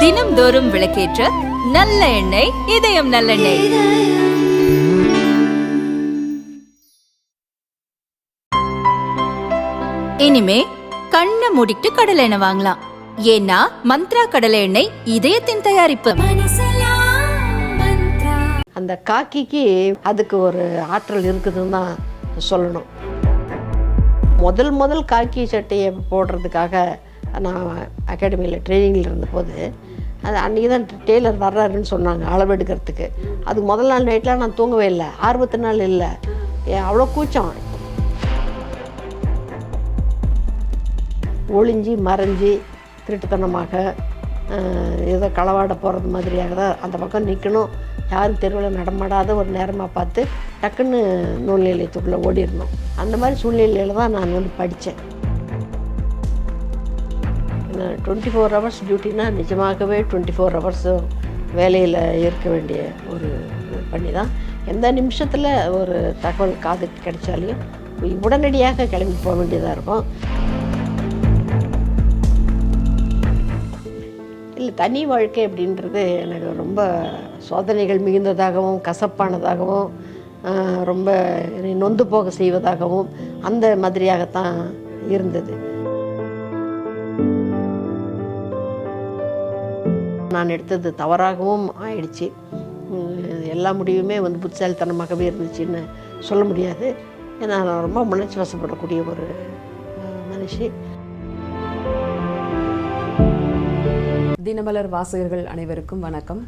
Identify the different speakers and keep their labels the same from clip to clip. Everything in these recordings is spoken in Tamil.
Speaker 1: தினம்தோறும் விளக்கேற்ற நல்ல எண்ணெய் இதயம் நல்லெண்ணெய். இனிமே கண்ணை மூடிட்டு கடலை எண்ணெய் வாங்கலாம். ஏன்னா மந்த்ரா கடலை எண்ணெய் இதயத்தின் தயாரிப்பு.
Speaker 2: அந்த காக்கிக்கு அதுக்கு ஒரு ஆற்றல் இருக்குதுன்னு தான் சொல்லணும். முதல் முதல் காக்கி சட்டையை போடுறதுக்காக நான் அகாடமியில் ட்ரைனிங்கில் இருந்தபோது அது அன்றைக்கி தான் டெய்லர் வர்றாருன்னு சொன்னாங்க அளவு எடுக்கிறதுக்கு. அது முதல் நாள் நைட்லாம் நான் தூங்கவே இல்லை. ஆர்வத்து நாள் இல்லை. ஏ- அவ்வளோ கூச்சம். ஒளிஞ்சி மறைஞ்சி திருட்டுத்தனமாக ஏதோ களவாட போகிறது மாதிரியாக தான் அந்த பக்கம் நிற்கணும் யாரும் தெருவில் நடமாடாத ஒரு நேரமாக பார்த்து டக்குன்னு நூல் நிலையத்துக்குள்ளே ஓடிடணும். அந்த மாதிரி சூழ்நிலையில் தான் நான் வந்து படித்தேன். டுவெண்ட்டி ஃபோர் ஹவர்ஸ் டியூட்டினா நிஜமாகவே டுவெண்ட்டி ஃபோர் ஹவர்ஸும் வேலையில் இருக்க வேண்டிய ஒரு பண்ணி தான் எந்த நிமிஷத்தில் ஒரு தகவல் காதுக்கு கிடைச்சாலையும் உடனடியாக கிளம்பி போக வேண்டியதாக இருக்கும். இல்லை தனி வாழ்க்கை அப்படின்றது எனக்கு ரொம்ப சோதனைகள் மிகுந்ததாகவும் கசப்பானதாகவும் ரொம்ப நொந்து போக செய்வதாகவும் அந்த மாதிரியாகத்தான் இருந்தது. நான் எடுத்தது தவறாகவும் ஆயிடுச்சு. எல்லா முடிவுமே வந்து புத்திசாலித்தனமாகவே இருந்துச்சுன்னு சொல்ல முடியாது. ஏன்னா நான் ரொம்ப உணர்ச்சி வசப்படக்கூடிய ஒரு மனுஷி.
Speaker 3: தினமலர் வாசகர்கள் அனைவருக்கும் வணக்கம்.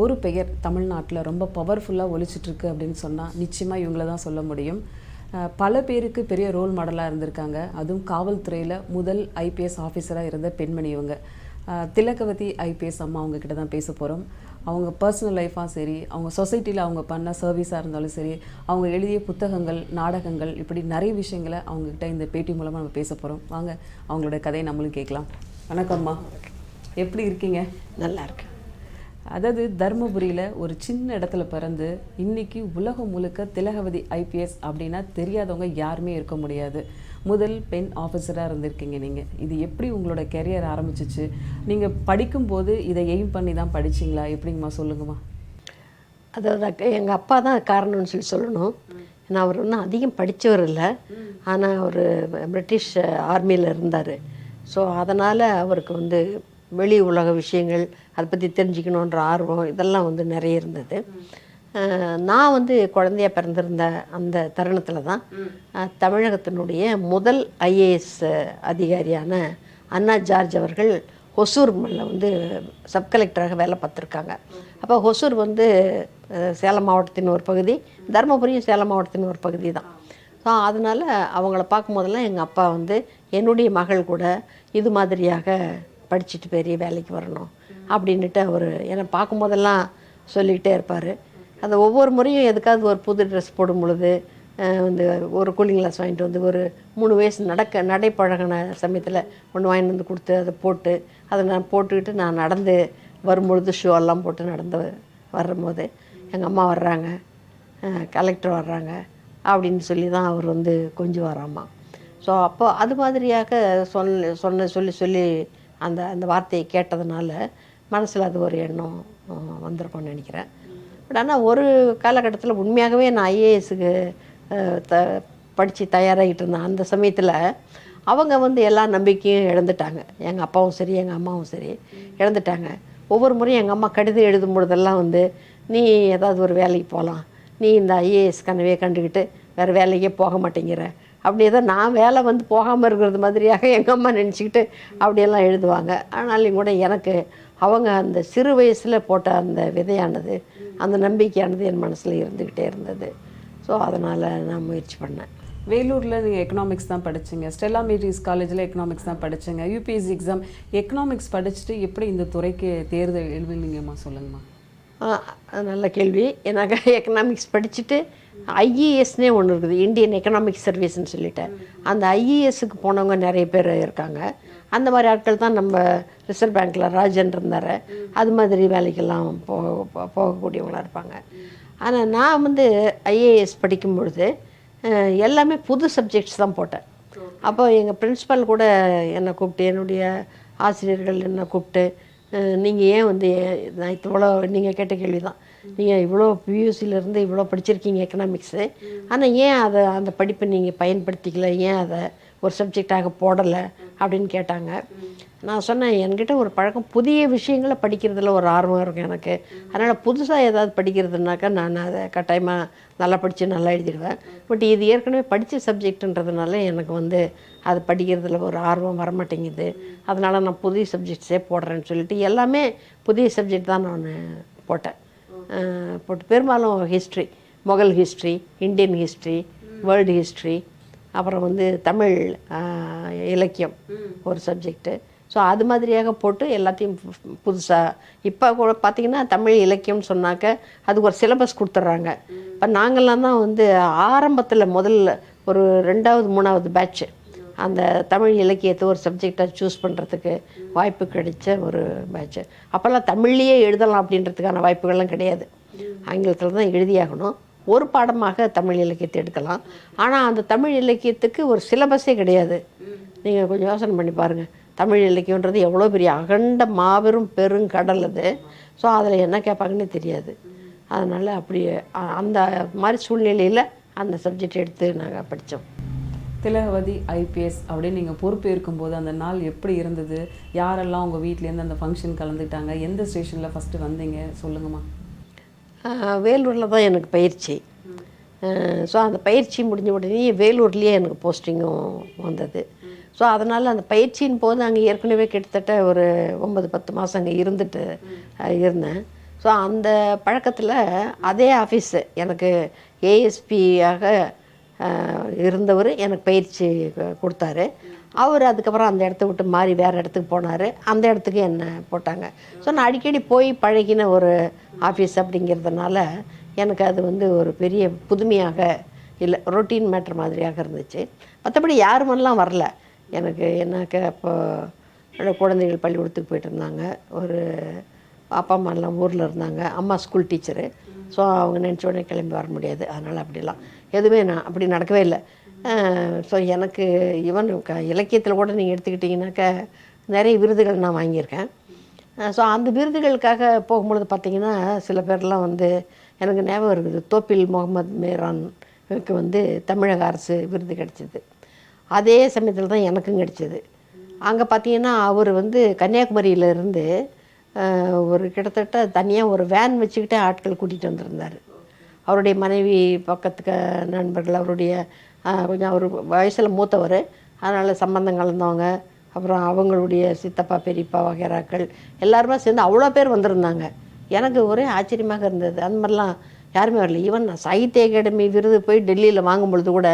Speaker 3: ஒரு பெயர் தமிழ்நாட்டில் ரொம்ப பவர்ஃபுல்லாக ஒழிச்சிட்ருக்கு அப்படின்னு சொன்னால் நிச்சயமாக இவங்கள தான் சொல்ல முடியும். பல பேருக்கு பெரிய ரோல் மாடலாக இருந்திருக்காங்க. அதுவும் காவல்துறையில் முதல் ஐபிஎஸ் ஆஃபீஸராக இருந்த பெண்மணி இவங்க. திலகவதி ஐபிஎஸ் அம்மா அவங்க கிட்ட தான் பேச போகிறோம் அவங்க பர்சனல் லைஃபாக சரி அவங்க சொசைட்டியில் அவங்க பண்ண சர்வீஸாக இருந்தாலும் சரி அவங்க எழுதிய புத்தகங்கள் நாடகங்கள் இப்படி நிறைய விஷயங்களை அவங்கக்கிட்ட இந்த பேட்டி மூலமாக நம்ம பேச போகிறோம் வாங்க அவங்களோட கதையை நம்மளும் கேட்கலாம். வணக்கம்மா எப்படி இருக்கீங்க?
Speaker 2: நல்லா இருக்கு
Speaker 3: அதாவது தர்மபுரியில் ஒரு சின்ன இடத்துல பிறந்து இன்னைக்கு உலகம் முழுக்க திலகவதி ஐபிஎஸ் அப்படின்னா தெரியாதவங்க யாருமே இருக்க முடியாது. முதல் பெண் ஆஃபீஸராக இருந்திருக்கீங்க நீங்கள் இது எப்படி உங்களோட கெரியர் ஆரம்பிச்சிச்சு? நீங்கள் படிக்கும்போது இதை எய்ம் பண்ணி தான் படிச்சீங்களா? எப்படிங்கம்மா சொல்லுங்கம்மா.
Speaker 2: அதாவது எங்கள் அப்பா தான் காரணம்னு சொல்லி சொல்லணும். ஏன்னா அவர் ஒன்றும் அதிகம் படித்தவர் இல்லை. ஆனால் அவர் பிரிட்டிஷ் ஆர்மியில் இருந்தார். ஸோ அதனால் அவருக்கு வந்து வெளி உலக விஷயங்கள் அதை பற்றி தெரிஞ்சுக்கணுன்ற ஆர்வம் இதெல்லாம் வந்து நிறைய இருந்தது. நான் வந்து குழந்தையா பிறந்திருந்த அந்த தருணத்தில் தான் தமிழகத்தினுடைய முதல் ஐஏஎஸ் அதிகாரியான அண்ணா ஜார்ஜ் அவர்கள் ஹொசூர் மல்ல வந்து சப் கலெக்டராக வேலை பார்த்துருக்காங்க. அப்போ ஹொசூர் வந்து சேலம் மாவட்டத்தின் ஒரு பகுதி தருமபுரியும் சேலம் மாவட்டத்தின் ஒரு பகுதி தான். ஸோ அதனால் அவங்கள பார்க்கும்போதெல்லாம் எங்கள் அப்பா வந்து என்னுடைய மகள் கூட இது மாதிரியாக படிச்சுட்டு பெரிய வேலைக்கு வரணும் அப்படின்னுட்டு அவர் என்னை பார்க்கும்போதெல்லாம் சொல்லிக்கிட்டே இருப்பார். அந்த ஒவ்வொரு முறையும் எதுக்காவது ஒரு புது ட்ரெஸ் போடும் பொழுது வந்து ஒரு கூலிங் கிளாஸ் வாங்கிட்டு வந்து ஒரு மூணு வயசு நடக்க நடை பழகின சமயத்தில் ஒன்று வாங்கிட்டு வந்து கொடுத்து அதை போட்டு அதை நான் போட்டுக்கிட்டு நான் நடந்து வரும்பொழுது ஷூ எல்லாம் போட்டு நடந்து வரும்போது எங்கள் அம்மா வர்றாங்க கலெக்டர் வர்றாங்க அப்படின்னு சொல்லி தான் அவர் வந்து கொஞ்சம் வராமா. ஸோ அப்போ அது மாதிரியாக சொல் சொன்ன சொல்லி சொல்லி அந்த அந்த வார்த்தையை கேட்டதுனால மனசில் அது ஒரு எண்ணம் அஹ், வந்திருக்கும்னு நினைக்கிறேன். பட் ஆனால் ஒரு காலகட்டத்தில் உண்மையாகவே நான் ஐஏஎஸ்க்கு த படித்து தயாராகிட்டு இருந்தேன். அந்த சமயத்தில் அவங்க வந்து எல்லா நம்பிக்கையும் இழந்துட்டாங்க. எங்கள் அப்பாவும் சரி எங்கள் அம்மாவும் சரி இழந்துட்டாங்க. ஒவ்வொரு முறையும் எங்கள் அம்மா கடிதம் எழுதும் பொழுதெல்லாம் வந்து நீ ஏதாவது ஒரு வேலைக்கு போகலாம் நீ இந்த ஐஏஎஸ் கனவே கண்டுக்கிட்டு வேறு வேலைக்கே போக மாட்டேங்கிற. அப்படி ஏதோ நான் வேலை வந்து போகாமல் இருக்கிறது மாதிரியாக எங்கள் அம்மா நினச்சிக்கிட்டு அப்படியெல்லாம் எழுதுவாங்க. ஆனாலும் கூட எனக்கு அவங்க அந்த சிறு வயசில் போட்ட அந்த விதையானது அந்த நம்பிக்கையானது என் மனசில் இருந்துக்கிட்டே இருந்தது. ஸோ அதனால் நான் முயற்சி பண்ணேன்.
Speaker 3: வேலூரில் நீங்கள் எக்கனாமிக்ஸ் தான் படிச்சீங்க. ஸ்டெல்லா மேரிஸ் காலேஜில் எக்கனாமிக்ஸ் தான் படிச்சீங்க. யூபிஎஸ்சி எக்ஸாம் எக்கனாமிக்ஸ் படிச்சுட்டு எப்படி இந்த துறைக்கு தேர்தல் எழுதுனீங்கம்மா? சொல்லுங்கம்மா.
Speaker 2: நல்ல கேள்வி. எனக்கு எக்கனாமிக்ஸ் படிச்சுட்டு ஐஇஎஸ்னே ஒன்று இருக்குது. இந்தியன் எக்கனாமிக் சர்வீஸ்னு சொல்லிட்டேன் அந்த ஐஇஎஸ்க்கு போனவங்க நிறைய பேர் இருக்காங்க. அந்த மாதிரி ஆட்கள் தான் நம்ம ரிசர்வ் பேங்க்கில் ராஜன் இருந்தார். அது மாதிரி வேலைக்கெல்லாம் போக போகக்கூடியவங்களாக இருப்பாங்க. ஆனால் நான் வந்து ஐஏஎஸ் படிக்கும் பொழுது எல்லாமே புது சப்ஜெக்ட்ஸ் தான் போட்டேன். அப்போ எங்கள் பிரின்ஸிபல் கூட என்னை கூப்பிட்டு என்னுடைய ஆசிரியர்கள் என்னை கூப்பிட்டு நீங்கள் ஏன் வந்து ஏன் நான் இவ்வளோ நீங்கள் கேட்ட கேள்வி தான் நீங்கள் இவ்வளோ பியூசிலேருந்து இவ்வளோ படிச்சிருக்கீங்க எக்கனாமிக்ஸு ஆனால் ஏன் அதை அந்த படிப்பை நீங்கள் பயன்படுத்திக்கல? ஏன் அதை ஒரு சப்ஜெக்டாக போடலை? அப்படின்னு கேட்டாங்க. நான் சொன்னேன் என்கிட்ட ஒரு பழக்கம் புதிய விஷயங்களை படிக்கிறதுல ஒரு ஆர்வம் இருக்கும் எனக்கு. அதனால் புதுசாக ஏதாவது படிக்கிறதுனாக்கா நான் அதை கட்டாயமாக நல்லா படித்து நல்லா எழுதிடுவேன். பட் இது ஏற்கனவே படித்த சப்ஜெக்ட்டுன்றதுனால எனக்கு வந்து அது படிக்கிறதுல ஒரு ஆர்வம் வரமாட்டேங்குது. அதனால் நான் புதிய சப்ஜெக்ட்ஸே போடுறேன்னு சொல்லிட்டு எல்லாமே புதிய சப்ஜெக்ட் தான் நான் போட்டேன். போட்டு பெரும்பாலும் history Mughal history Indian history world history அப்புறம் வந்து தமிழ் இலக்கியம் ஒரு சப்ஜெக்ட்டு ஸோ அது மாதிரியாக போட்டு எல்லாத்தையும் புதுசாக இப்போ கூட பார்த்தீங்கன்னா தமிழ் இலக்கியம்னு சொன்னாக்க அதுக்கு ஒரு சிலபஸ் கொடுத்துட்றாங்க இப்போ நாங்கள்லாம் தான் வந்து ஆரம்பத்தில் முதல்ல ஒரு ரெண்டாவது மூணாவது பேட்ச் அந்த தமிழ் இலக்கியத்தை ஒரு சப்ஜெக்டாக சூஸ் பண்ணுறதுக்கு வாய்ப்பு கிடைச்ச ஒரு பேட்ச் அப்போல்லாம் தமிழ்லேயே எழுதலாம் அப்படின்றதுக்கான வாய்ப்புகள்லாம் கிடையாது. ஆங்கிலத்தில் தான் எழுதியாகணும். ஒரு பாடமாக தமிழ் இலக்கியத்தை எடுக்கலாம். ஆனால் அந்த தமிழ் இலக்கியத்துக்கு ஒரு சிலபஸே கிடையாது. நீங்கள் கொஞ்சம் யோசனை பண்ணி பாருங்கள் தமிழ் இலக்கியன்றது எவ்வளோ பெரிய அகண்ட மாபெரும் பெருங்கடல் அது. ஸோ அதில் என்ன கேட்பாங்கன்னு தெரியாது. அதனால் அப்படி அந்த மாதிரி சூழ்நிலையில் அந்த சப்ஜெக்ட் எடுத்து நாங்கள் படித்தோம்
Speaker 3: திலகவதி ஐபிஎஸ் அப்படின்னு நீங்கள் பொறுப்பேற்கும் போது அந்த நாள் எப்படி இருந்தது? யாரெல்லாம் உங்கள் வீட்லேருந்து அந்த ஃபங்க்ஷன் கலந்துக்கிட்டாங்க? எந்த ஸ்டேஷனில் ஃபஸ்ட்டு வந்தீங்க? சொல்லுங்கம்மா.
Speaker 2: வேலூரில் தான் எனக்கு பயிற்சி. ஸோ அந்த பயிற்சி முடிஞ்ச உடனே வேலூர்லேயே எனக்கு போஸ்டிங்கும் வந்தது. ஸோ அதனால் அந்த பயிற்சியின் போது அங்கே ஏற்கனவே கிட்டத்தட்ட ஒரு ஒன்பது பத்து மாதம் அங்கே இருந்துட்டு இருந்தேன். ஸோ அந்த பழக்கத்தில் அதே ஆஃபீஸு எனக்கு ஏஎஸ்பியாக இருந்தவர் எனக்கு பயிற்சி கொடுத்தாரு. அவர் அதுக்கப்புறம் அந்த இடத்த விட்டு மாறி வேறு இடத்துக்கு போனார். அந்த இடத்துக்கு என்னை போட்டாங்க. ஸோ நான் அடிக்கடி போய் பழகின ஒரு ஆஃபீஸ் அப்படிங்கிறதுனால எனக்கு அது வந்து ஒரு பெரிய புதுமையாக இல்லை ரொட்டீன் மேட்ரு மாதிரியாக இருந்துச்சு. மற்றபடி யாருமெல்லாம் வரல. எனக்கு என்னக்க இப்போ குழந்தைகள் பள்ளிக்கூடத்துக்கு போயிட்டு இருந்தாங்க. ஒரு அப்பா அம்மாலாம் ஊரில் இருந்தாங்க. அம்மா ஸ்கூல் டீச்சரு ஸோ அவங்க நினச்ச உடனே கிளம்பி வர முடியாது. அதனால் அப்படிலாம் எதுவுமே நான் அப்படி நடக்கவே இல்லை. ஸோ எனக்கு ஈவன் க இலக்கியத்தில் கூட நீங்கள் எடுத்துக்கிட்டிங்கனாக்கா நிறைய விருதுகள் நான் வாங்கியிருக்கேன். ஸோ அந்த விருதுகளுக்காக போகும்பொழுது பார்த்தீங்கன்னா சில பேர்லாம் வந்து எனக்கு ஞாபகம் இருக்குது. தோப்பில் முகமது மேரானுக்கு வந்து தமிழக அரசு விருது கிடச்சிது. அதே சமயத்தில் தான் எனக்கும் கிடச்சிது. அங்கே பார்த்தீங்கன்னா அவர் வந்து கன்னியாகுமரியிலேருந்து ஒரு கிட்டத்தட்ட தனியாக ஒரு வேன் வச்சுக்கிட்டே ஆட்கள் கூட்டிகிட்டு வந்திருந்தார். அவருடைய மனைவி பக்கத்துக்கு நண்பர்கள் அவருடைய கொஞ்சம் அவர் வயசில் மூத்தவர். அதனால் சம்பந்தம் கலந்தவங்க. அப்புறம் அவங்களுடைய சித்தப்பா பெரியப்பா வகைராக்கள் எல்லாருமே சேர்ந்து அவ்வளோ பேர் வந்திருந்தாங்க. எனக்கு ஒரே ஆச்சரியமாக இருந்தது. அந்த மாதிரிலாம் யாருமே வரல. ஈவன் நான் சாகித்ய அகாடமி விருது போய் டெல்லியில் வாங்கும் பொழுது கூட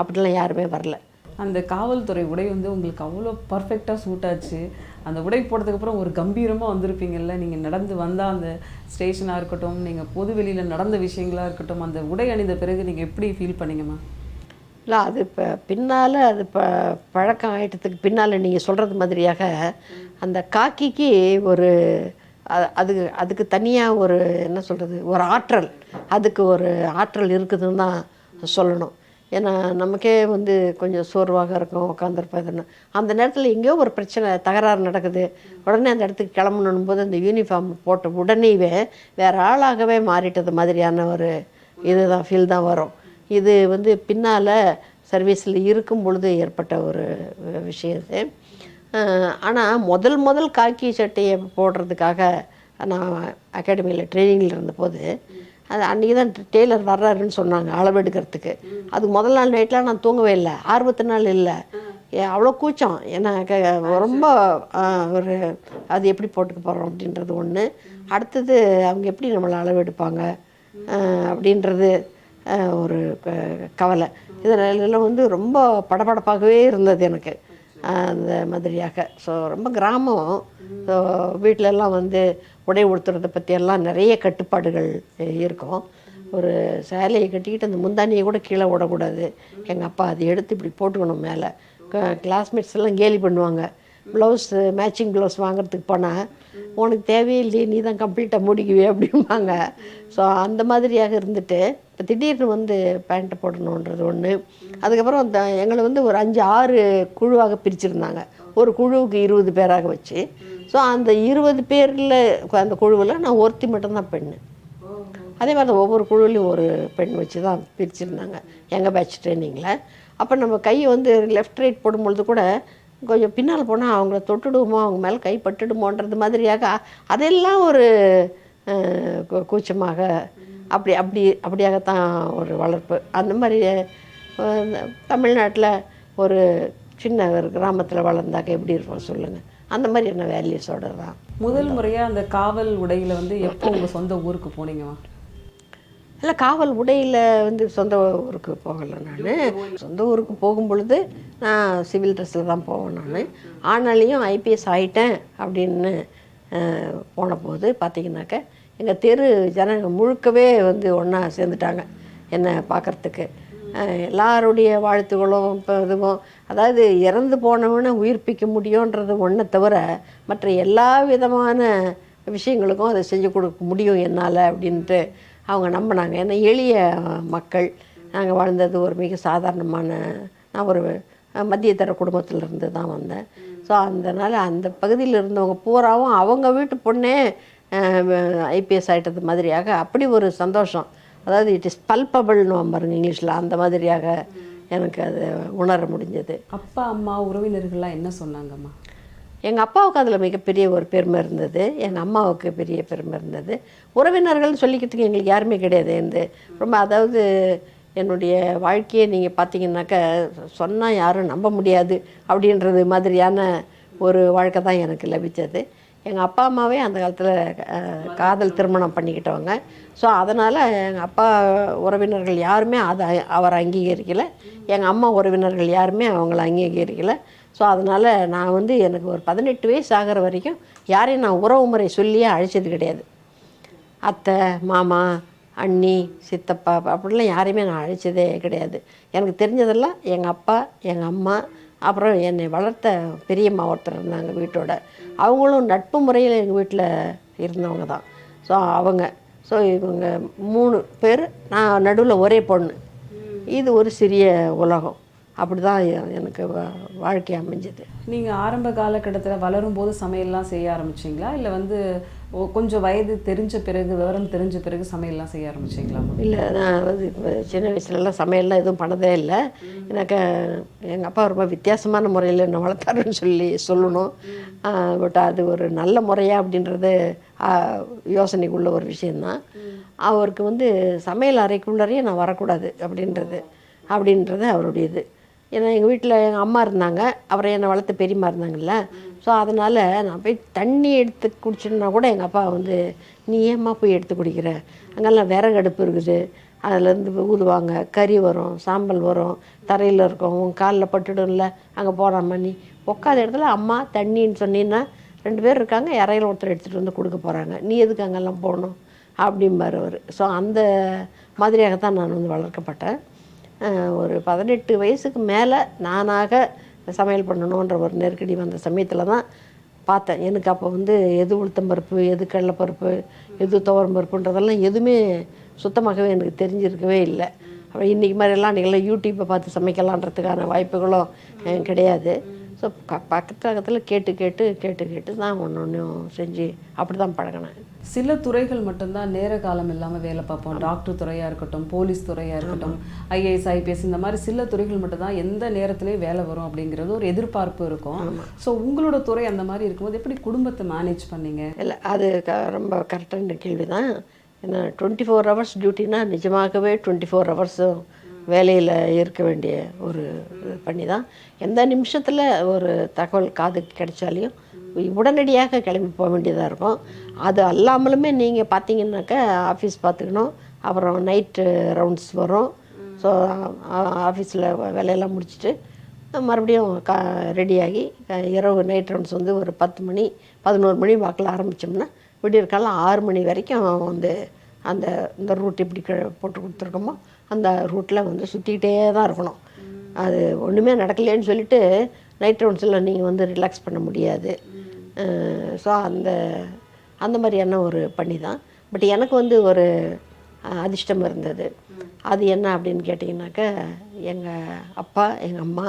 Speaker 2: அப்படிலாம் யாருமே வரல.
Speaker 3: அந்த காவல்துறை உடை வந்து உங்களுக்கு அவ்வளோ பர்ஃபெக்டாக சூட் ஆச்சு. அந்த உடை போட்டதுக்கப்புறம் ஒரு கம்பீரமாக வந்திருப்பீங்கல்ல. நீங்கள் நடந்து வந்தால் அந்த ஸ்டேஷனாக இருக்கட்டும் நீங்கள் பொது வெளியில் நடந்த விஷயங்களாக இருக்கட்டும் அந்த உடை அணிந்த பிறகு நீங்கள் எப்படி ஃபீல் பண்ணீங்கம்மா?
Speaker 2: இல்லை அது இப்போ பின்னால் அது ப பழக்கம் ஆயிட்டதுக்கு பின்னால் நீங்கள் சொல்கிறது மாதிரியாக அந்த காக்கிக்கு ஒரு அது அதுக்கு அதுக்கு தனியாக ஒரு என்ன சொல்கிறது ஒரு ஆற்றல் அதுக்கு ஒரு ஆற்றல் இருக்குதுன்னு தான் சொல்லணும். ஏன்னா நமக்கே வந்து கொஞ்சம் சோர்வாக இருக்கும் உட்காந்துருப்பதுன்னு அந்த நேரத்தில் எங்கேயோ ஒரு பிரச்சனை தகராறு நடக்குது. உடனே அந்த இடத்துக்கு கிளம்பணும் போது அந்த யூனிஃபார்ம் போட்ட உடனேவே வேறு ஆளாகவே மாறிட்டது மாதிரியான ஒரு இதுதான் ஃபீல் தான் வரும். இது வந்து பின்னால் சர்வீஸில் இருக்கும் பொழுது ஏற்பட்ட ஒரு விஷயம் இது. ஆனால் முதல் முதல் காக்கி சட்டையை போடுறதுக்காக நான் அகாடமியில் ட்ரைனிங்கில் இருந்தபோது அது அன்றைக்கி தான் டெய்லர் வர்றாருன்னு சொன்னாங்க அளவெடுக்கிறதுக்கு அது முதல் நாள் நைட்லாம் நான் தூங்கவே இல்லை ஆர்வத்து நாள் இல்லை. அவ்வளோ கூச்சம். ஏன்னா க- ரொம்ப ஒரு அது எப்படி போட்டுக்க போகிறோம் அப்படின்றது ஒன்று அடுத்தது அவங்க எப்படி நம்மளை அளவெடுப்பாங்க எடுப்பாங்க அப்படின்றது ஒரு க- கவலை. இதெல்லாம் வந்து ரொம்ப படபடப்பாகவே இருந்தது எனக்கு. அந்த மாதிரியாக. ஸோ ரொம்ப கிராமம். ஸோ வீட்டிலலாம் வந்து உடை உடுத்துறதை பற்றியெல்லாம் நிறைய கட்டுப்பாடுகள் இருக்கும். ஒரு சேலையை கட்டிக்கிட்டு அந்த முந்தானியை கூட கீழே விடக்கூடாது எங்கள் அப்பா அதை எடுத்து இப்படி போட்டுக்கணும் மேலே. கிளாஸ்மேட்ஸ் எல்லாம் கேலி பண்ணுவாங்க. ப்ளவுஸ் மேட்சிங் ப்ளவுஸ் வாங்குறதுக்கு போனால் உனக்கு தேவையில்லையே நீ தான் கம்ப்ளீட்டாக முடிக்குவே அப்படிம்பாங்க. ஸோ அந்த மாதிரியாக இருந்துட்டு திடீர்னு வந்து பேண்ட்டை போடணுன்றது ஒன்று அதுக்கப்புறம் அந்த எங்களை வந்து ஒரு அஞ்சு ஆறு குழுவாக பிரிச்சுருந்தாங்க. ஒரு குழுவுக்கு இருபது பேராக வச்சு. ஸோ அந்த இருபது பேரில் அந்த குழுவில் நான் ஒருத்தி மட்டும்தான் பெண்ணு. அதே மாதிரி தான் ஒவ்வொரு குழுவிலையும் ஒரு பெண் வச்சு தான் பிரிச்சுருந்தாங்க எங்கள் பேட்ச் ட்ரைனிங்கில் அப்போ நம்ம கை வந்து லெஃப்ட் ரைட் போடும்பொழுது கூட கொஞ்சம் பின்னால் போனால் அவங்கள தொட்டுடுவோமோ அவங்க மேலே கை பட்டுடுமோன்றது மாதிரியாக அதெல்லாம் ஒரு கூச்சமாக அப்படி அப்படி அப்படியாகத்தான் ஒரு வளர்ப்பு. அந்த மாதிரி தமிழ்நாட்டில் ஒரு சின்ன ஒரு கிராமத்தில் வளர்ந்தாக்க எப்படி இருப்போம் சொல்லுங்கள் அந்த மாதிரி என்ன வேல்யூஸோட தான்.
Speaker 3: முதல் முறையா அந்த காவல் உடையில வந்து எப்போ உங்க சொந்த ஊருக்கு போனீங்கம்மா
Speaker 2: இல்லை காவல் உடையில் வந்து சொந்த ஊருக்கு போகலை நான். சொந்த ஊருக்கு போகும் பொழுது நான் சிவில் ட்ரெஸ்ஸில் தான் போவேன் நான். ஆனாலையும் ஐபிஎஸ் ஆயிட்டேன் அப்படின்னு போன போது பார்த்தீங்கன்னாக்க எங்கள் தெரு ஜனங்க முழுக்கவே வந்து ஒன்றா சேர்ந்துட்டாங்க என்னை பார்க்குறதுக்கு எல்லாருடைய வாழ்த்துகளும் இப்போ இதுவும். அதாவது இறந்து போனவனை உயிர்ப்பிக்க முடியுன்றது ஒன்றை தவிர மற்ற எல்லா விதமான விஷயங்களுக்கும் அதை செஞ்சு கொடுக்க முடியும் என்னால் அப்படின்ட்டு அவங்க நம்பினாங்க. ஏன்னா எளிய மக்கள். நாங்கள் வாழ்ந்தது ஒரு மிக சாதாரணமான நான் ஒரு மத்தியதர குடும்பத்திலிருந்து தான் வந்தேன். ஸோ அதனால் அந்த பகுதியில் இருந்தவங்க பூராவும் அவங்க வீட்டு பொண்ணே ஐபிஎஸ் ஆகிட்டது மாதிரியாக அப்படி ஒரு சந்தோஷம். அதாவது இட் இஸ் பல்பபிள்னு பாருங்க இங்கிலீஷில் அந்த மாதிரியாக எனக்கு அது உணர முடிஞ்சது.
Speaker 3: அப்பா அம்மா உறவினர்கள்லாம் என்ன சொன்னாங்கம்மா?
Speaker 2: எங்கள் அப்பாவுக்கு அதில் மிகப்பெரிய ஒரு பெருமை இருந்தது. எங்கள் அம்மாவுக்கு பெரிய பெருமை இருந்தது. உறவினர்கள்னு சொல்லிக்கிறதுக்கு எங்களுக்கு யாருமே கிடையாது. இந்த ரொம்ப அதாவது என்னுடைய வாழ்க்கையை நீங்கள் பார்த்தீங்கன்னாக்க சொன்னால் யாரும் நம்ப முடியாது அப்படின்றது மாதிரியான ஒரு வாழ்க்கை தான் எனக்கு லபித்தது எங்கள் அப்பா அம்மாவே அந்த காலத்தில் காதல் திருமணம் பண்ணிக்கிட்டவங்க. ஸோ அதனால் எங்கள் அப்பா உறவினர்கள் யாருமே அதை அவரை அங்கீகரிக்கலை. எங்கள் அம்மா உறவினர்கள் யாருமே அவங்கள அங்கீகரிக்கலை. ஸோ அதனால் நான் வந்து எனக்கு ஒரு பதினெட்டு வயசு ஆகிற வரைக்கும் யாரையும் நான் உறவு முறை சொல்லியே அழைச்சது கிடையாது. அத்தை மாமா அண்ணி சித்தப்பா அப்படிலாம் யாரையுமே நான் அழைச்சதே கிடையாது. எனக்கு தெரிஞ்சதெல்லாம் எங்கள் அப்பா எங்கள் அம்மா அப்புறம் என்னை வளர்த்த பெரியம்மா ஒருத்தர் இருந்தாங்க வீட்டோட. அவங்களும் நட்பு முறையில் எங்கள் வீட்டில் இருந்தவங்க தான். ஸோ அவங்க. ஸோ இவங்க மூணு பேர் நான் நடுவில் ஒரே பொண்ணு. இது ஒரு சிறிய உலகம். அப்படி தான் எனக்கு வா- வாழ்க்கை அமைஞ்சது.
Speaker 3: நீங்கள் ஆரம்ப காலகட்டத்தில் வளரும் போது சமையல்லாம் செய்ய ஆரம்பிச்சிங்களா? இல்லை வந்து கொஞ்சம் வயது தெரிஞ்ச பிறகு விவரம் தெரிஞ்ச பிறகு சமையல்லாம் செய்ய ஆரம்பிச்சிங்களா?
Speaker 2: இல்லை நான் வந்து இப்போ சின்ன வயசுலலாம் சமையல்லாம் எதுவும் பண்ணதே இல்லை. எனக்கு எங்கள் அப்பா ரொம்ப வித்தியாசமான முறையில் என்னை வளர்த்தாருன்னு சொல்லி சொல்லணும். பட் அது ஒரு நல்ல முறையா அப்படின்றது யோசனைக்குள்ள ஒரு விஷயந்தான் அவருக்கு வந்து சமையல் அறைக்குள்ளறையே நான் வரக்கூடாது அப்படின்றது அப்படின்றது அவருடைய இது ஏன்னா எங்கள் வீட்டில் எங்கள் அம்மா இருந்தாங்க. அப்புறம் என்னை வளர்த்து பெரியம்மா இருந்தாங்கல்ல. ஸோ அதனால் நான் போய் தண்ணி எடுத்து குடிச்சேன்னா கூட எங்கள் அப்பா வந்து நீ ஏம்மா போய் எடுத்து குடிக்கிற? அங்கெல்லாம் விறகு அடுப்பு இருக்குது. அதுலேருந்து ஊதுவாங்க. கறி வரும் சாம்பல் வரும். தரையில் இருக்கும். உன் காலில் பட்டுடும்ல. அங்கே போகிறாம்மா நீ உட்காத இடத்துல அம்மா தண்ணின்னு சொன்னீங்கன்னா ரெண்டு பேர் இருக்காங்க. இறையில் ஒருத்தர் எடுத்துகிட்டு வந்து கொடுக்க போகிறாங்க நீ எதுக்கு அங்கெல்லாம் போகணும்? அப்படிம்பார் அவர். ஸோ அந்த மாதிரியாகத்தான் நான் வந்து வளர்க்கப்பட்டேன். ஒரு பதினெட்டு வயசுக்கு மேலே நானாக சமையல் பண்ணணுன்ற ஒரு நெருக்கடி வந்த சமயத்தில் தான் பார்த்தேன். எனக்கு அப்போ வந்து எது உளுத்தம்பருப்பு எது கடலைப்பருப்பு எது துவரம் பருப்புன்றதெல்லாம் எதுவுமே சுத்தமாகவே எனக்கு தெரிஞ்சிருக்கவே இல்லை. அப்புறம் இன்றைக்கி மாதிரியெல்லாம் அன்றைக்கெல்லாம் யூடியூப்பை பார்த்து சமைக்கலான்றதுக்கான வாய்ப்புகளும் கிடையாது. ஸோ க பக்கத்து பக்கத்தில் கேட்டு கேட்டு கேட்டு கேட்டு தான் ஒன்று ஒன்றும் செஞ்சு அப்படி தான் பழகினேன்.
Speaker 3: சில துறைகள் மட்டும்தான் நேர காலம் இல்லாமல் வேலை பார்ப்போம். டாக்டர் துறையாக இருக்கட்டும் போலீஸ் துறையாக இருக்கட்டும் ஐஏஎஸ் ஐபிஎஸ் இந்த மாதிரி சில துறைகள் மட்டும்தான் எந்த நேரத்துலையும் வேலை வரும் அப்படிங்கிறது ஒரு எதிர்பார்ப்பு இருக்கும். ஸோ உங்களோட துறை அந்த மாதிரி இருக்கும்போது எப்படி குடும்பத்தை மேனேஜ் பண்ணீங்க?
Speaker 2: இல்லை அது ரொம்ப கரெக்டான கேள்வி தான் ஏன்னா டுவெண்ட்டி ஃபோர் ஹவர்ஸ் டியூட்டினா நிஜமாகவே டுவெண்ட்டி ஃபோர் ஹவர்ஸும் வேலையில் இருக்க வேண்டிய ஒரு இது பண்ணி தான் எந்த நிமிஷத்தில் ஒரு தகவல் காதுக்கு கிடைச்சாலையும் உடனடியாக கிளம்பி போக வேண்டியதாக இருக்கும். அது அல்லாமலுமே நீங்கள் பார்த்தீங்கன்னாக்கா ஆஃபீஸ் பார்த்துக்கணும் அப்புறம் நைட்டு ரவுண்ட்ஸ் வரும். ஸோ ஆஃபீஸில் வேலையெல்லாம் முடிச்சுட்டு மறுபடியும் கா ரெடியாகி இரவு நைட் ரவுண்ட்ஸ் வந்து ஒரு பத்து மணி பதினோரு மணி வாக்கில் ஆரம்பித்தோம்னா விடியற்காலம் ஆறு மணி வரைக்கும் வந்து அந்த இந்த ரூட் எப்படி க- போட்டு கொடுத்துருக்கோமோ அந்த ரூட்டில் வந்து சுற்றிக்கிட்டே தான் இருக்கணும். அது ஒன்றுமே நடக்கலையேன்னு சொல்லிட்டு நைட் ரவுண்ட்ஸில் நீங்கள் வந்து ரிலாக்ஸ் பண்ண முடியாது. ஸோ அந்த அந்த மாதிரியான ஒரு பண்ணி தான். பட் எனக்கு வந்து ஒரு அதிர்ஷ்டம் இருந்தது. அது என்ன அப்படின்னு கேட்டிங்கனாக்கா எங்கள் அப்பா எங்கள் அம்மா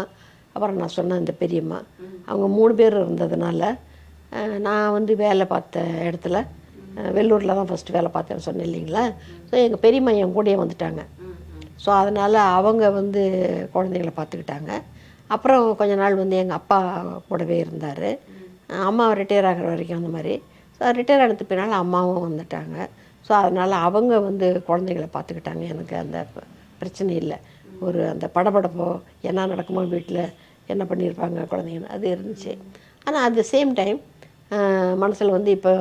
Speaker 2: அப்புறம் நான் சொன்ன இந்த பெரியம்மா அவங்க மூணு பேர் இருந்ததுனால நான் வந்து வேலை பார்த்த இடத்துல வெள்ளூரில் தான் ஃபஸ்ட்டு வேலை பார்த்தேன்னு சொன்னேன் இல்லைங்களா? ஸோ எங்கள் பெரியம்மா என் கூடயே வந்துட்டாங்க. ஸோ அதனால் அவங்க வந்து குழந்தைங்கள பார்த்துக்கிட்டாங்க. அப்புறம் கொஞ்ச நாள் வந்து எங்கள் அப்பா கூடவே இருந்தார். அம்மா ரிட்டையர் ஆகிற வரைக்கும் அந்த மாதிரி. ஸோ ரிட்டையர் ஆனது பின்னால் அம்மாவும் வந்துட்டாங்க. ஸோ அதனால் அவங்க வந்து குழந்தைங்கள பார்த்துக்கிட்டாங்க. எனக்கு அந்த பிரச்சனை இல்லை. ஒரு அந்த படபடப்போ என்ன நடக்குமோ வீட்டில் என்ன பண்ணியிருப்பாங்க குழந்தைங்கன்னு அது இருந்துச்சு. ஆனால் அட் த சேம் டைம் மனசில் வந்து இப்போ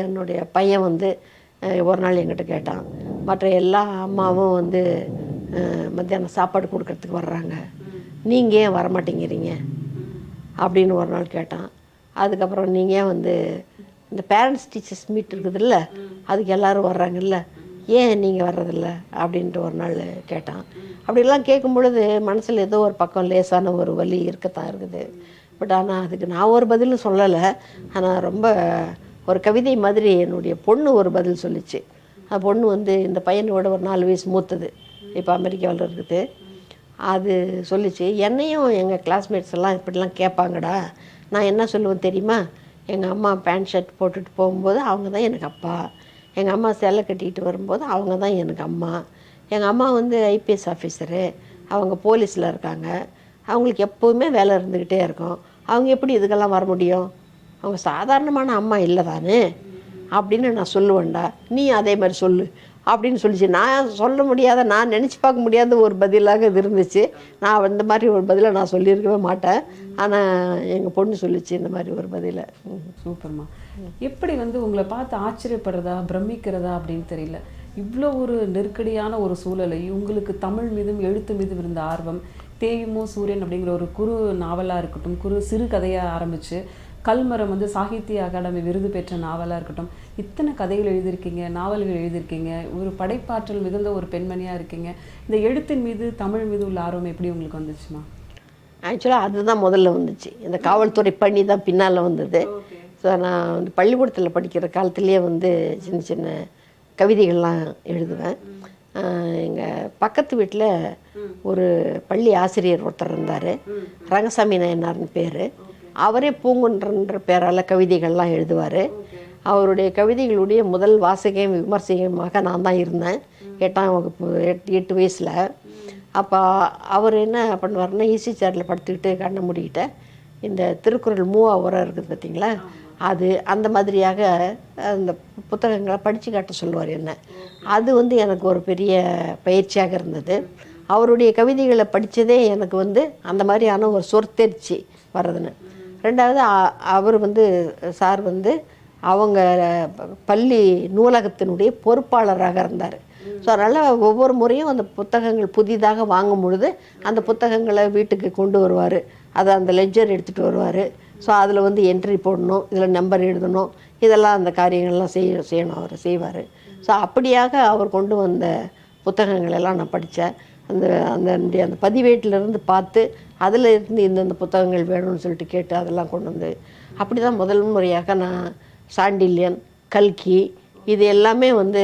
Speaker 2: என்னுடைய பையன் வந்து ஒரு நாள் என்கிட்ட கேட்டான். மற்ற எல்லா அம்மாவும் வந்து மத்தியானம் சாப்பாடு கொடுக்கறதுக்கு வர்றாங்க. நீங்கள் ஏன் வரமாட்டேங்கிறீங்க? அப்படின்னு ஒரு நாள் கேட்டான். அதுக்கப்புறம் நீங்கள் ஏன் வந்து இந்த பேரண்ட்ஸ் டீச்சர்ஸ் மீட் இருக்குதுல்ல அதுக்கு எல்லோரும் வர்றாங்கல்ல ஏன் நீங்கள் வர்றதில்ல? அப்படின்ட்டு ஒரு நாள் கேட்டான். அப்படிலாம் கேட்கும் பொழுது மனசில் ஏதோ ஒரு பக்கம் லேசான ஒரு வலி இருக்கத்தான் இருக்குது. பட் ஆனால் அதுக்கு நான் ஒரு பதிலும் சொல்லலை. ஆனால் ரொம்ப ஒரு கவிதை மாதிரி என்னுடைய பொண்ணு ஒரு பதில் சொல்லிச்சு. பொண்ணு வந்து இந்த பையனோட ஒரு நாலு வயசு மூத்தது. இப்போ அமெரிக்காவில் இருக்குது அது சொல்லிச்சு என்னையும் எங்கள் கிளாஸ்மேட்ஸ் எல்லாம் இப்படிலாம் கேட்பாங்கடா. நான் என்ன சொல்லுவேன் தெரியுமா? எங்கள் அம்மா பேண்ட் ஷர்ட் போட்டுட்டு போகும்போது அவங்க தான் எனக்கு அப்பா. எங்கள் அம்மா சேலை கட்டிக்கிட்டு வரும்போது அவங்க தான் எனக்கு அம்மா. எங்கள் அம்மா வந்து ஐபிஎஸ் ஆஃபீஸரு அவங்க போலீஸில் இருக்காங்க. அவங்களுக்கு எப்போவுமே வேலை இருந்துக்கிட்டே இருக்கும். அவங்க எப்படி இதுக்கெல்லாம் வர முடியும்? அவங்க சாதாரணமான அம்மா இல்லை தானே. அப்படின்னு நான் சொல்லுவேன்டா. நீ அதே மாதிரி சொல்லு. அப்படின்னு சொல்லிச்சு. நான் சொல்ல முடியாத நான் நினச்சி பார்க்க முடியாத ஒரு பதிலாக இது இருந்துச்சு. நான் இந்த மாதிரி ஒரு பதிலை நான் சொல்லியிருக்கவே மாட்டேன். ஆனால் எங்கள் பொண்ணு சொல்லிச்சு இந்த மாதிரி ஒரு பதிலை.
Speaker 3: சூப்பர்மா. எப்படி வந்து உங்களை பார்த்து ஆச்சரியப்படுறதா பிரமிக்கிறதா அப்படின்னு தெரியல. இவ்வளோ ஒரு நெருக்கடியான ஒரு சூழலை உங்களுக்கு தமிழ் மீதும் எழுத்து மீதும் இருந்த ஆர்வம் தேயுமோ சூரியன் அப்படிங்கிற ஒரு குறு நாவலாக இருக்கட்டும் குறு சிறு கதையாக ஆரம்பித்து கல்மரம் வந்து சாகித்ய அகாடமி விருது பெற்ற நாவலாக இருக்கட்டும். இத்தனை கதைகள் எழுதியிருக்கீங்க நாவல்கள் எழுதியிருக்கீங்க ஒரு படைப்பாற்றல் மிகுந்த ஒரு பெண்மணியாக இருக்கீங்க. இந்த எழுத்தின் மீது தமிழ் மீது உள்ள ஆர்வம் எப்படி உங்களுக்கு வந்துச்சுமா?
Speaker 2: ஆக்சுவலாக அதுதான் முதல்ல வந்துச்சு. இந்த காவல்துறை பணி தான் பின்னால் வந்தது. ஸோ நான் வந்து பள்ளிக்கூடத்தில் படிக்கிற காலத்துலேயே வந்து சின்ன சின்ன கவிதைகள்லாம் எழுதுவேன். எங்கள் பக்கத்து வீட்டில் ஒரு பள்ளி ஆசிரியர் ஒருத்தர் இருந்தார். ரங்கசாமி நாயனார்னு பேர். அவரே பூங்குன்றன்ற பேரால் கவிதைகள்லாம் எழுதுவார். அவருடைய கவிதைகளுடைய முதல் வாசகையும் விமர்சகமாக நான் தான் இருந்தேன். எட்டாம் வகுப்பு எட்டு எட்டு வயசில். அப்போ அவர் என்ன பண்ணுவார்னா ஈசி சேரில் படுத்துக்கிட்டு கண்ணை மூடிக்கிட்ட இந்த திருக்குறள் மூவா உரம் இருக்குது பார்த்தீங்களா அது அந்த மாதிரியாக அந்த புத்தகங்களை படித்து காட்ட சொல்லுவார் என்ன. அது வந்து எனக்கு ஒரு பெரிய பயிற்சியாக இருந்தது. அவருடைய கவிதைகளை படித்ததே எனக்கு வந்து அந்த மாதிரியான ஒரு சொற்தெரிச்சி வர்றதுன்னு. ரெண்டாவது அவர் வந்து சார் வந்து அவங்க பள்ளி நூலகத்தினுடைய பொறுப்பாளராக இருந்தார். ஸோ அதனால் ஒவ்வொரு முறையும் அந்த புத்தகங்கள் புதிதாக வாங்கும் பொழுது அந்த புத்தகங்களை வீட்டுக்கு கொண்டு வருவார். அதை அந்த லெஜர் எடுத்துகிட்டு வருவார். ஸோ அதில் வந்து என்ட்ரி போடணும் இதில் நம்பர் எழுதணும் இதெல்லாம் அந்த காரியங்கள்லாம் செய்ய செய்யணும் அவர் செய்வார். ஸோ அப்படியாக அவர் கொண்டு வந்த புத்தகங்களெல்லாம் நான் படித்தேன் அந்த அந்த அந்த பதிவேட்டிலிருந்து பார்த்து அதில் இருந்து இந்தந்த புத்தகங்கள் வேணும்னு சொல்லிட்டு கேட்டு அதெல்லாம் கொண்டு வந்து அப்படி தான் முதல் முறையாக நான் சாண்டில்யன் கல்கி இது எல்லாமே வந்து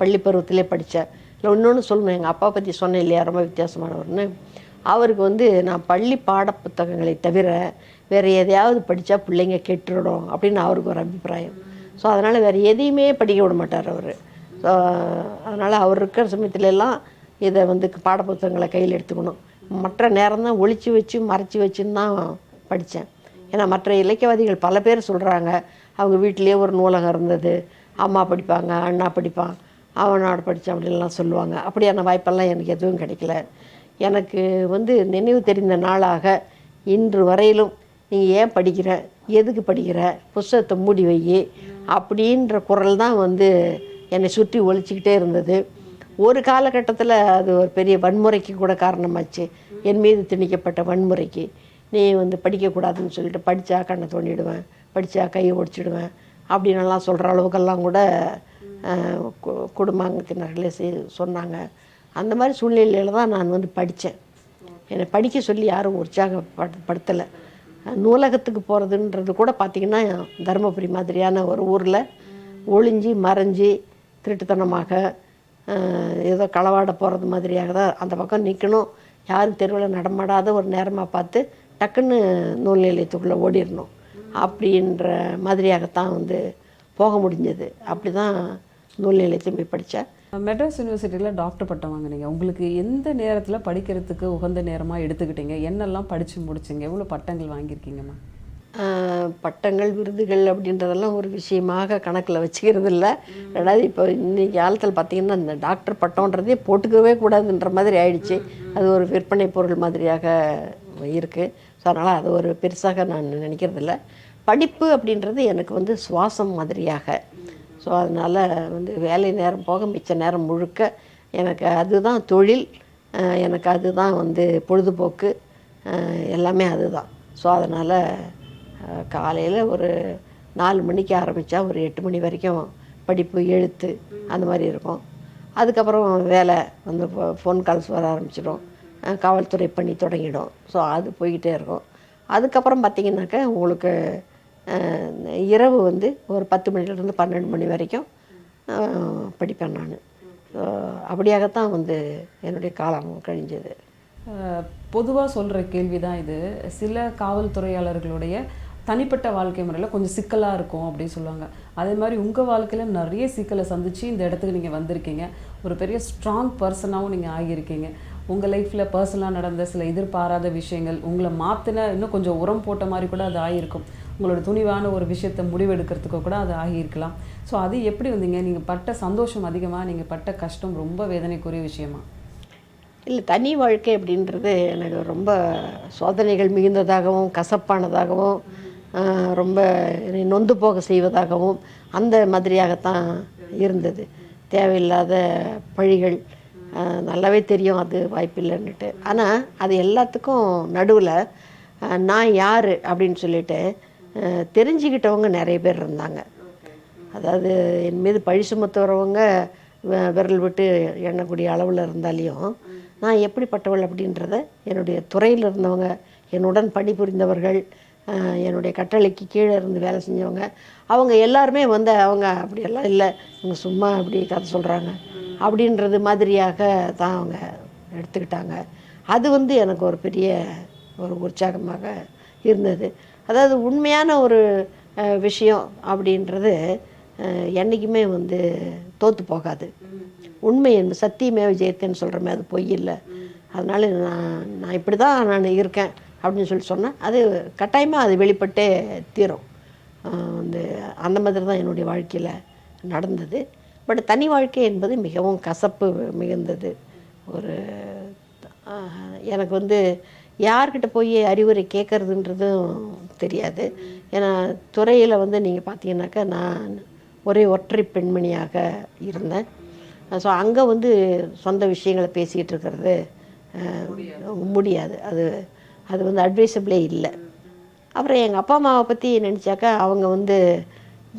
Speaker 2: பள்ளி பருவத்திலே படித்தேன் இல்லை இன்னொன்று சொல்லணும் எங்கள் அப்பா பற்றி சொன்னேன் இல்லையா ரொம்ப வித்தியாசமானவர்னு. அவருக்கு வந்து நான் பள்ளி பாட புத்தகங்களை தவிர வேறு எதையாவது படித்தா பிள்ளைங்க கெட்டுடும் அப்படின்னு அவருக்கு ஒரு அபிப்பிராயம். ஸோ அதனால் வேறு எதையுமே படிக்க விட மாட்டார் அவர். ஸோ அதனால் அவர் இருக்கிற சமயத்துலலாம் இதை வந்து பாடப்புத்தகங்களை கையில் எடுத்துக்கணும். மற்ற நேரம் தான் ஒழிச்சு வச்சு மறைச்சி வச்சுன்னு தான் படித்தேன். ஏன்னா மற்ற இலக்கியவாதிகள் பல பேர் சொல்கிறாங்க அவங்க வீட்டிலேயே ஒரு நூலகம் இருந்தது அம்மா படிப்பாங்க அண்ணா படிப்பான் அவனோட படித்தான் அப்படின்லாம் சொல்லுவாங்க. அப்படியான வாய்ப்பெல்லாம் எனக்கு எதுவும் கிடைக்கல. எனக்கு வந்து நினைவு தெரிந்த நாளாக இன்று வரையிலும் நீ ஏன் படிக்கிற? எதுக்கு படிக்கிற? புஸ்தகத்தை மூடி வை அப்படின்ற குரல் தான் வந்து என்னை சுற்றி ஒழிச்சிக்கிட்டே இருந்தது. ஒரு காலகட்டத்தில் அது ஒரு பெரிய வன்முறைக்கு கூட காரணமாச்சு. என் மீது திணிக்கப்பட்ட வன்முறைக்கு. நீ வந்து படிக்கக்கூடாதுன்னு சொல்லிட்டு படித்தா கண்ணை தோண்டிடுவேன் படித்தா கையை ஒடிச்சிடுவேன் அப்படின்லாம் சொல்கிற அளவுக்கெல்லாம் கூட கு- குடும்பாங்கத்தினர்களே சொன்னாங்க. அந்த மாதிரி சூழ்நிலையில் தான் நான் வந்து படித்தேன் என்னை படிக்க சொல்லி யாரும் உற்சாகப்படுத்தலை நூலகத்துக்கு போகிறதுன்றது கூட பார்த்திங்கன்னா தருமபுரி மாதிரியான ஒரு ஊரில் ஒளிஞ்சு மறைஞ்சி திருட்டுத்தனமாக ஏதோ களவாட போகிறது மாதிரியாக தான் அந்த பக்கம் நிற்கணும் யாரும் தெருவில் நடமாடாத ஒரு நேரமாக பார்த்து டக்குன்னு நூல் நிலையத்துக்குள்ளே ஓடிடணும். அப்படின்ற மாதிரியாகத்தான் வந்து போக முடிஞ்சது. அப்படி தான் நூல் நிலையத்தையும் போய் படித்தேன்
Speaker 3: மெட்ராஸ் யூனிவர்சிட்டியில் டாக்டர் பட்டம் வாங்கினீங்க உங்களுக்கு எந்த நேரத்தில் படிக்கிறதுக்கு உகந்த நேரமாக எடுத்துக்கிட்டீங்க? என்னெல்லாம் படித்து முடிச்சிங்க? எவ்வளோ பட்டங்கள் வாங்கியிருக்கீங்கம்மா?
Speaker 2: பட்டங்கள் விருதுகள் அப்படின்றதெல்லாம் ஒரு விஷயமாக கணக்கில் வச்சுக்கிறது இல்லை ரெண்டாவது இப்போ இன்றைக்கி காலத்தில் பார்த்திங்கன்னா இந்த டாக்டர் பட்டம்ன்றதே போட்டுக்கவே கூடாதுன்ற மாதிரி ஆயிடுச்சு. அது ஒரு விற்பனை பொருள் மாதிரியாக இருக்குது ஸோ அதனால் அது ஒரு பெருசாக நான் நினைக்கிறதில்ல. படிப்பு அப்படின்றது எனக்கு வந்து சுவாசம் மாதிரியாக. ஸோ அதனால் வந்து வேலை நேரம் போக மிச்ச நேரம் முழுக்க எனக்கு அதுதான் தொழில். எனக்கு அதுதான் வந்து பொழுதுபோக்கு. எல்லாமே அதுதான். ஸோ அதனால் காலையில் ஒரு நாலு மணிக்கு ஆரம்பித்தா ஒரு எட்டு மணி வரைக்கும் படிப்பு எழுத்து அந்த மாதிரி இருக்கும். அதுக்கப்புறம் வேலை வந்து ஃபோன் கால்ஸ் வர ஆரம்பிச்சிடும். காவல்துறை பணி தொடங்கிடும். ஸோ அது போய்கிட்டே இருக்கும். அதுக்கப்புறம் பார்த்திங்கனாக்கா உங்களுக்கு இரவு வந்து ஒரு பத்து மணிலேருந்து பன்னெண்டு மணி வரைக்கும் படிப்பேன் நான். ஸோ அப்படியாகத்தான் வந்து என்னுடைய காலம் கழிஞ்சது.
Speaker 3: பொதுவாக சொல்கிற கேள்வி தான் இது. சில காவல்துறையாளர்களுடைய தனிப்பட்ட வாழ்க்கை முறையில் கொஞ்சம் சிக்கலாக இருக்கும் அப்படின்னு சொல்லுவாங்க. அதே மாதிரி உங்கள் வாழ்க்கையில் நிறைய சிக்கலை சந்தித்து இந்த இடத்துக்கு நீங்கள் வந்திருக்கீங்க. ஒரு பெரிய ஸ்ட்ராங் பர்சனாகவும் நீங்கள் ஆகியிருக்கீங்க. உங்கள் லைஃப்பில் பர்சனலாக நடந்த சில எதிர்பாராத விஷயங்கள் உங்களை மாற்றின இன்னும் கொஞ்சம் உரம் போட்ட மாதிரி கூட அது ஆகியிருக்கும். உங்களோட துணிவான ஒரு விஷயத்தை முடிவெடுக்கிறதுக்கு கூட அது ஆகியிருக்கலாம். ஸோ அது எப்படி வந்தீங்க? நீங்கள் பட்ட சந்தோஷம் அதிகமாக நீங்கள் பட்ட கஷ்டம் ரொம்ப வேதனைக்குரிய விஷயமா?
Speaker 2: இல்லை தனி வாழ்க்கை அப்படின்றது எனக்கு ரொம்ப சோதனைகள் மிகுந்ததாகவும் கசப்பானதாகவும் ரொம்ப நொந்து போக செய்வதாகவும் அந்த மாதிரியாகத்தான் இருந்தது. தேவையில்லாத பழிகள் நல்லாவே தெரியும் அது வாய்ப்பில்லைன்னுட்டு. ஆனால் அது எல்லாத்துக்கும் நடுவில் நான் யார் அப்படின்னு சொல்லிட்டு தெரிஞ்சுக்கிட்டவங்க நிறைய பேர் இருந்தாங்க. அதாவது என் மீது பழி சுமத்துறவங்க விரல் விட்டு எண்ணக்கூடிய அளவில் இருந்தாலையும் நான் எப்படிப்பட்டவள் அப்படின்றத என்னுடைய துறையில் இருந்தவங்க என்னுடன் பணிபுரிந்தவர்கள் என்னுடைய கட்டளைக்கு கீழே இருந்து வேலை செஞ்சவங்க அவங்க எல்லாருமே வந்து அவங்க அப்படியெல்லாம் இல்லை இவங்க சும்மா அப்படி கதை சொல்கிறாங்க அப்படின்றது மாதிரியாக தான் அவங்க எடுத்துக்கிட்டாங்க. அது வந்து எனக்கு ஒரு பெரிய ஒரு உற்சாகமாக இருந்தது. அதாவது உண்மையான ஒரு விஷயம் அப்படின்றது என்றைக்குமே வந்து தோற்று போகாது. உண்மை என்பது சத்தியமே விஜயத்தேன்னு சொல்கிறமே அது பொய் இல்லை. அதனால் நான் நான் இப்படி தான் நான் இருக்கேன். அப்படின்னு சொல்லி சொன்னேன் அது கட்டாயமாக அது வெளிப்பட்டே தீரும். அந்த வந்து அந்த மாதிரி தான் என்னுடைய வாழ்க்கையில் நடந்தது. பட் தனி வாழ்க்கை என்பது மிகவும் கசப்பு மிகுந்தது. ஒரு எனக்கு வந்து யார்கிட்ட போய் அறிவுரை கேட்குறதுன்றதும் தெரியாது. ஏன்னா துறையில் வந்து நீங்கள் பார்த்தீங்கன்னாக்கா நான் ஒரே ஒற்றை பெண்மணியாக இருந்தேன். ஸோ அங்கே வந்து சொந்த விஷயங்களை பேசிகிட்டு இருக்கிறது முடியாது. அது அது வந்து அட்வைசபிளே இல்லை. அப்புறம் எங்கள் அப்பா அம்மாவை பற்றி நினச்சாக்கா அவங்க வந்து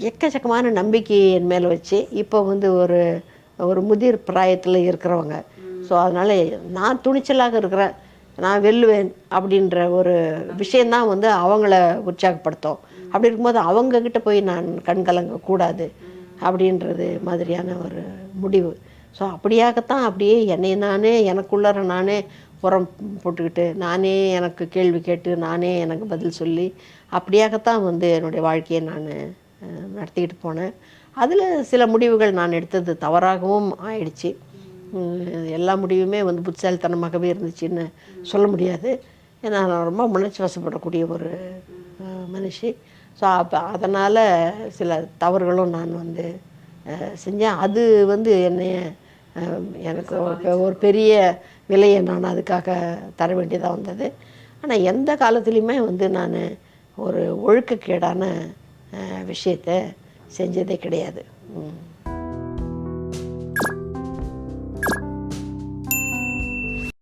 Speaker 2: எக்கச்சக்கமான நம்பிக்கை என் மேலே வச்சு இப்போ வந்து ஒரு ஒரு முதிர் பிராயத்தில் இருக்கிறவங்க. ஸோ அதனால் நான் துணிச்சலாக இருக்கிறேன். நான் வெல்லுவேன் அப்படின்ற ஒரு விஷயந்தான் வந்து அவங்கள உற்சாகப்படுத்தும். அப்படி இருக்கும்போது அவங்கக்கிட்ட போய் நான் கண்கலங்க கூடாது அப்படின்றது மாதிரியான ஒரு முடிவு. ஸோ அப்படியாகத்தான் அப்படியே என்னை நானே எனக்குள்ளார நானே புறம் போட்டுக்கிட்டு நானே எனக்கு கேள்வி கேட்டு நானே எனக்கு பதில் சொல்லி அப்படியாகத்தான் வந்து என்னுடைய வாழ்க்கையை நான் நடத்திக்கிட்டு போனேன். அதில் சில முடிவுகள் நான் எடுத்தது தவறாகவும் ஆயிடுச்சு. எல்லா முடிவுமே வந்து புத்திசாலித்தனமாகவே இருந்துச்சுன்னு சொல்ல முடியாது. ஏன்னா நான் ரொம்ப உணர்ச்சி வசப்படக்கூடிய ஒரு மனுஷி. ஸோ அப்போ அதனால் சில தவறுகளும் நான் வந்து செஞ்சேன். அது வந்து என்னைய எனக்கு ஒரு பெரிய விலையை நான் அதுக்காக தர வேண்டியதாக வந்தது. ஆனால் எந்த காலத்துலேயுமே வந்து நான் ஒரு ஒழுக்கக்கேடான விஷயத்தை செஞ்சதே கிடையாது.